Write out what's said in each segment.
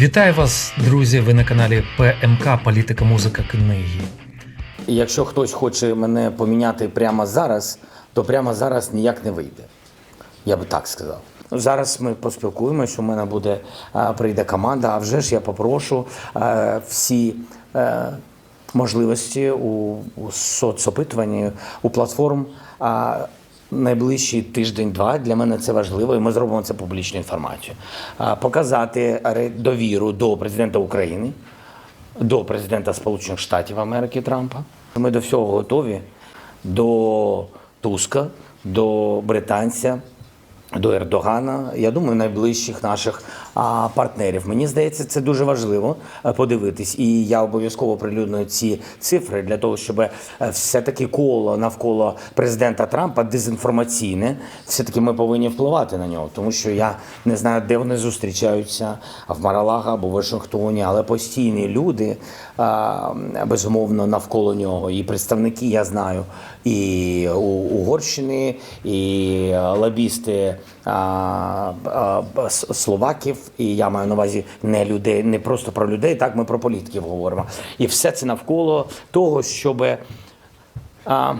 Вітаю вас, друзі! Ви на каналі ПМК Політика, музика, книги. Якщо хтось хоче мене поміняти прямо зараз, то прямо зараз ніяк не вийде. Я би так сказав. Зараз ми поспілкуємось, у мене буде прийде команда. А вже ж я попрошу всі е, можливості у соцопитуванні, у платформ. Найближчий тиждень-два для мене це важливо, і ми зробимо це публічну інформацію. Показати довіру до президента України, до президента Сполучених Штатів Америки Трампа. Ми до всього готові до Туска, до британця, до Ердогана. Я думаю, найближчих наших а, партнерів. Мені здається, це дуже важливо е, подивитись. І я обов'язково прилюдную ці цифри для того, щоб е, все-таки коло навколо президента Трампа дезінформаційне. Все-таки ми повинні впливати на нього, тому що я не знаю, де вони зустрічаються в Маралага або в Вашингтоні, але постійні люди а, безумовно навколо нього. І представники я знаю і Угорщини, і лобісти а, а, словаків. І я маю на увазі не людей, не просто про людей, так ми про політиків говоримо. І все це навколо того, щоб а,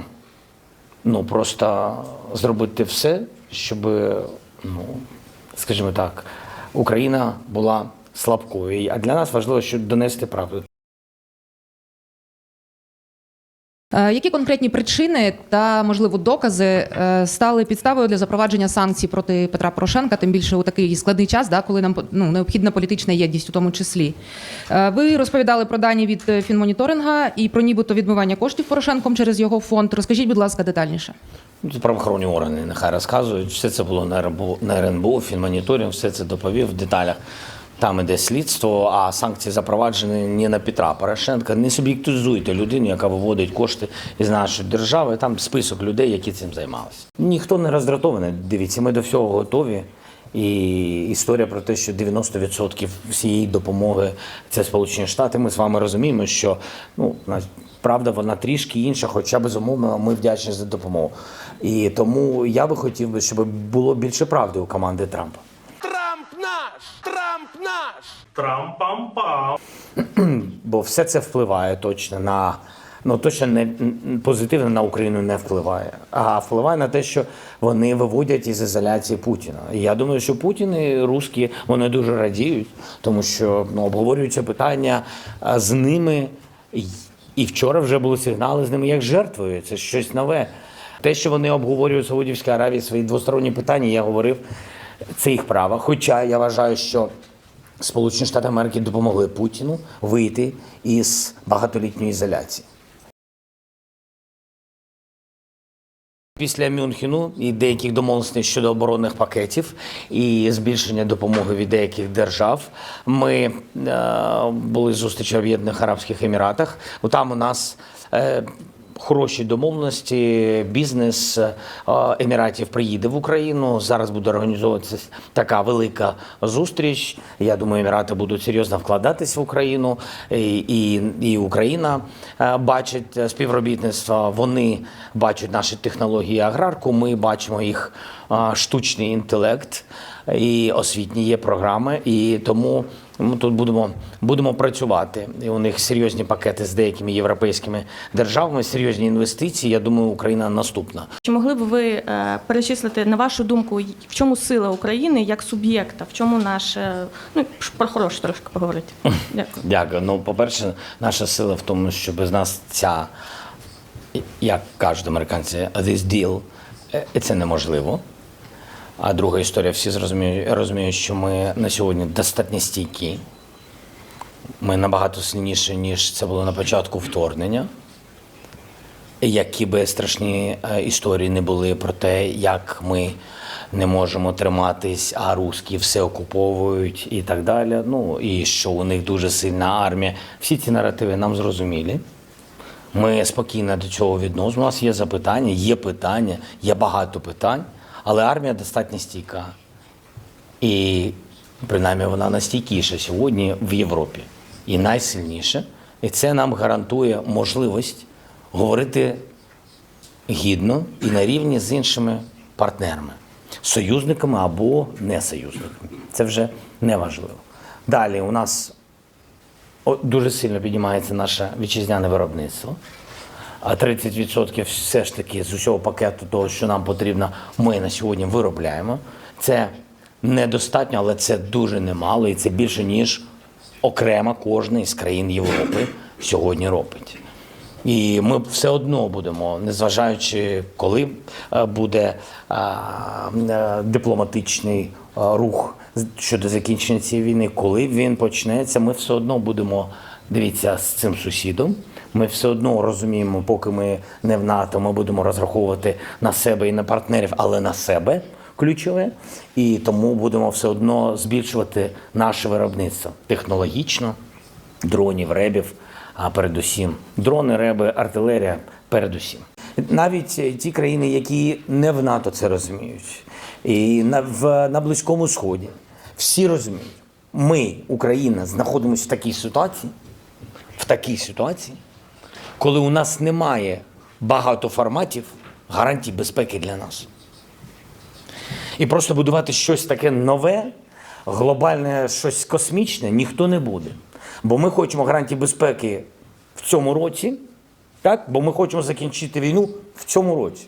ну просто зробити все, щоб, ну скажімо так, Україна була слабкою. А для нас важливо, щоб донести правду. Які конкретні причини та можливо докази е, стали підставою для запровадження санкцій проти Петра Порошенка, тим більше у такий складний час, да, коли нам ну, необхідна політична єдність у тому числі? Е, Ви розповідали про дані від е, фінмоніторинга і про нібито відмивання коштів Порошенком через його фонд. Розкажіть, будь ласка, детальніше. Правоохоронні органи нехай розказують. Все це було на РНБО, на РНБО, фінмоніторинг, все це доповів в деталях. Там іде слідство, а санкції запроваджені не на Петра Порошенка. Не суб'єктизуйте людину, яка виводить кошти із нашої держави. Там список людей, які цим займалися. Ніхто не роздратований. Дивіться, ми до всього готові. І історія про те, що 90% всієї допомоги це Сполучені Штати. Ми з вами розуміємо, що ну правда вона трішки інша, хоча безумовно ми вдячні за допомогу. І тому я би хотів би, щоб було більше правди у команди Трампа. Трамп наш! Трамп наш! Трам-пам-пам. Бо все це впливає точно на ну точно не позитивно на Україну не впливає, а впливає на те, що вони виводять із ізоляції Путіна. І я думаю, що Путін і русські вони дуже радіють, тому що ну, обговорюються питання з ними. І- вчора вже були сигнали з ними як жертвою. Це щось нове. Те, що вони обговорюють в Саудівській Аравії свої двосторонні питання, я говорив, це їх право. Хоча я вважаю, що Сполучені Штати Америки допомогли Путіну вийти із багатолітньої ізоляції. Після Мюнхену і деяких домовленостей щодо оборонних пакетів і збільшення допомоги від деяких держав. Ми е, були зустрічі в Об'єднаних Арабських Еміратах. Там у нас е, хороші домовленості. Бізнес е, Еміратів приїде в Україну. Зараз буде організовуватися така велика зустріч. Я думаю, Емірати будуть серйозно вкладатись в Україну, і, і, і Україна е, бачить співробітництво. Вони бачать наші технології аграрку. Ми бачимо їх е, штучний інтелект і освітні є програми. І тому ми тут будемо, будемо працювати. І у них серйозні пакети з деякими європейськими державами, серйозні інвестиції. Я думаю, Україна наступна. Чи могли б ви е, перечислити, на вашу думку, в чому сила України як суб'єкта, в чому наше, ну, про хороше трошки поговорити? Дякую. Дякую. Ну, по-перше, наша сила в тому, що без нас ця, як кажуть американці, this deal, е, це неможливо. А друга історія, всі зрозуміють, розуміють, що ми на сьогодні достатньо стійкі. Ми набагато сильніші, ніж це було на початку вторгнення. Які би страшні е, історії не були про те, як ми не можемо триматись, а русські все окуповують і так далі. Ну і що у них дуже сильна армія. Всі ці наративи нам зрозумілі. Ми спокійно до цього відносимо. У нас є запитання, є питання, є багато питань, але армія достатньо стійка. І принаймні вона найстійкіша сьогодні в Європі і найсильніша. І це нам гарантує можливість говорити гідно і на рівні з іншими партнерами, союзниками або не союзниками. Це вже не важливо. Далі у нас дуже сильно піднімається наше вітчизняне виробництво. А 30% все ж таки з усього пакету того, що нам потрібно, ми на сьогодні виробляємо. Це недостатньо, але це дуже немало, і це більше, ніж окремо кожна із країн Європи сьогодні робить. І ми все одно будемо, незважаючи, коли е, буде а, е, дипломатичний е, рух щодо закінчення цієї війни, коли він почнеться, ми все одно будемо дивіться з цим сусідом. Ми все одно розуміємо, поки ми не в НАТО, ми будемо розраховувати на себе і на партнерів, але на себе ключове. І тому будемо все одно збільшувати наше виробництво технологічно, дронів, ребів, а передусім дрони, реби, артилерія передусім. Навіть е, ті країни, які не в НАТО це розуміють, і на, в, на Близькому Сході, всі розуміють, ми, Україна, знаходимося в такій ситуації, в такій ситуації, коли у нас немає багато форматів гарантій безпеки для нас. І просто будувати щось таке нове, глобальне, щось космічне ніхто не буде. Бо ми хочемо гарантії безпеки в цьому році, так? бо ми хочемо закінчити війну в цьому році.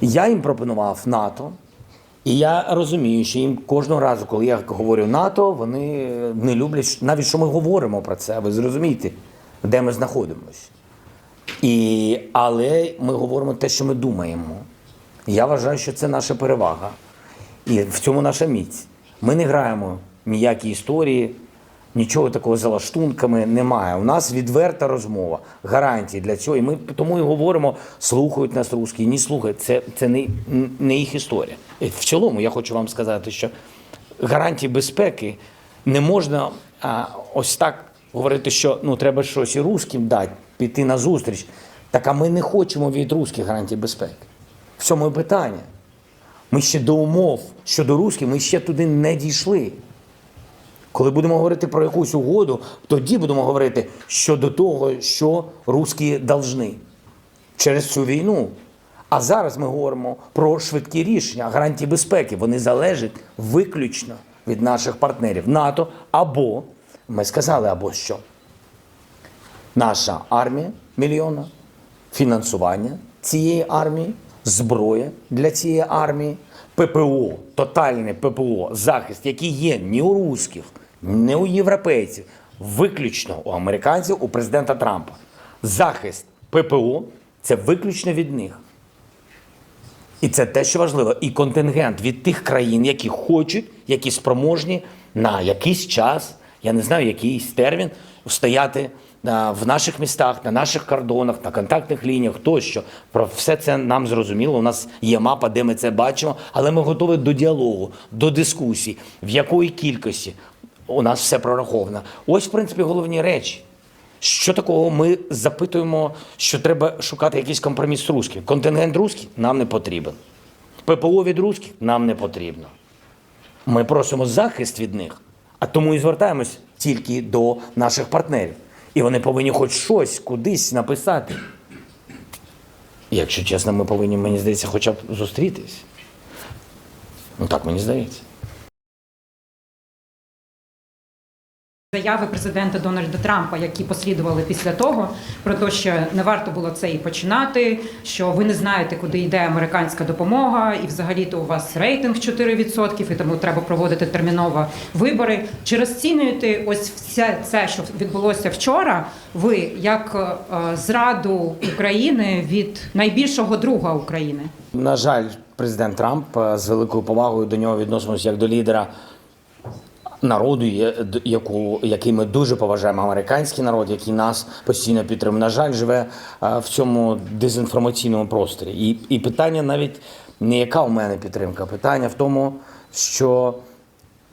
Я їм пропонував НАТО, і я розумію, що їм кожного разу, коли я говорю НАТО, вони не люблять навіть, що ми говоримо про це. Ви зрозумієте, де ми знаходимося. І, але ми говоримо те, що ми думаємо. Я вважаю, що це наша перевага. І в цьому наша міць. Ми не граємо ніякі історії, нічого такого за лаштунками немає. У нас відверта розмова, гарантії для цього. І ми тому і говоримо, слухають нас русські, ні слухають. Це, це не, не їх історія. І в цілому я хочу вам сказати, що гарантії безпеки не можна а, ось так говорити, що ну треба щось і русським дати, піти на зустріч. Так а ми не хочемо від русських гарантій безпеки. В цьому питання. Ми ще до умов щодо русських, ми ще туди не дійшли. Коли будемо говорити про якусь угоду, тоді будемо говорити щодо того, що русські должны через цю війну. А зараз ми говоримо про швидкі рішення, гарантії безпеки. Вони залежать виключно від наших партнерів НАТО або ми сказали, або що наша армія мільйона, фінансування цієї армії, зброя для цієї армії, ППО, тотальне ППО, захист, який є ні у русських, ні у європейців, виключно у американців, у президента Трампа. Захист ППО це виключно від них. І це те, що важливо. І контингент від тих країн, які хочуть, які спроможні на якийсь час, я не знаю, якийсь термін, стояти в наших містах, на наших кордонах, на контактних лініях, тощо. Про все це нам зрозуміло. У нас є мапа, де ми це бачимо, але ми готові до діалогу, до дискусій, в якої кількості у нас все прораховано. Ось, в принципі, головні речі. Що такого ми запитуємо, що треба шукати якийсь компроміс з русським? Контингент русський нам не потрібен. ППО від русських нам не потрібно. Ми просимо захист від них, а тому і звертаємось тільки до наших партнерів. І вони повинні хоч щось кудись написати. Якщо чесно, ми повинні, мені здається, хоча б зустрітись. Ну так мені здається. Заяви президента Дональда Трампа, які послідували після того, про те, що не варто було це і починати, що ви не знаєте, куди йде американська допомога, і взагалі-то у вас рейтинг 4%, і тому треба проводити терміново вибори. Чи розцінюєте ось все це, що відбулося вчора, ви як е, зраду України від найбільшого друга України? На жаль, президент Трамп е, з великою повагою до нього відносимося як до лідера народу, яку, який ми дуже поважаємо, американський народ, який нас постійно підтримує. На жаль, живе е, в цьому дезінформаційному просторі. І, і питання навіть не яка у мене підтримка, питання в тому, що.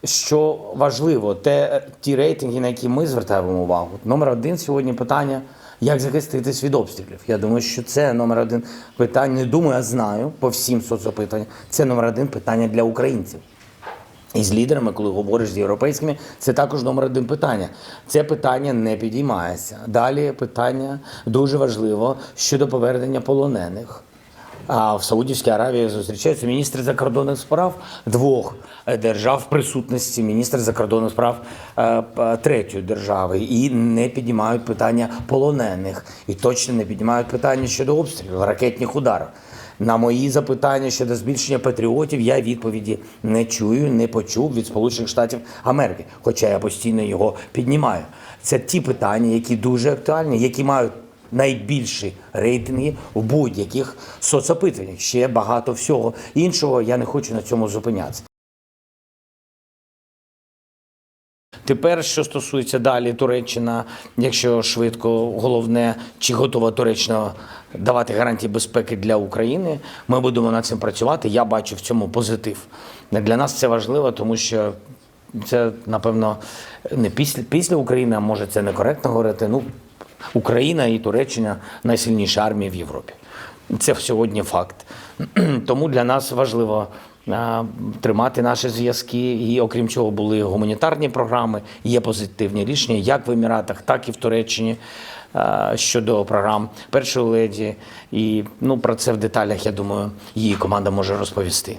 Що важливо, те ті рейтинги, на які ми звертаємо увагу. Номер один сьогодні питання, як захиститись від обстрілів. Я думаю, що це номер один питання. Не думаю, а знаю по всім соцопитанням. Це номер один питання для українців. І з лідерами, коли говориш з європейськими, це також номер один питання. Це питання не підіймається. Далі питання дуже важливо щодо повернення полонених. А в Саудівській Аравії зустрічаються міністри закордонних справ двох держав в присутності міністра закордонних справ е, третьої держави і не піднімають питання полонених, і точно не піднімають питання щодо обстрілів, ракетних ударів. На мої запитання щодо збільшення патріотів я відповіді не чую, не почув від Сполучених Штатів Америки, хоча я постійно його піднімаю. Це ті питання, які дуже актуальні, які мають найбільші рейтинги в будь-яких соцопитаннях. Ще багато всього іншого. Я не хочу на цьому зупинятися. Тепер, що стосується далі Туреччина, якщо швидко, головне, чи готова Туреччина давати гарантії безпеки для України, ми будемо над цим працювати. Я бачу в цьому позитив. Для нас це важливо, тому що це, напевно, не після, після України, а може це некоректно говорити. Ну, Україна і Туреччина найсильніші армії в Європі. Це сьогодні факт. Тому для нас важливо тримати наші зв'язки. І окрім цього, були гуманітарні програми, є позитивні рішення, як в Еміратах, так і в Туреччині щодо програм першої леді. І ну, про це в деталях, я думаю, її команда може розповісти.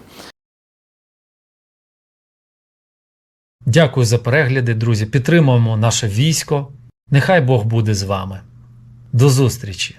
Дякую за перегляди, друзі. Підтримуємо наше військо. Нехай Бог буде з вами. До зустрічі!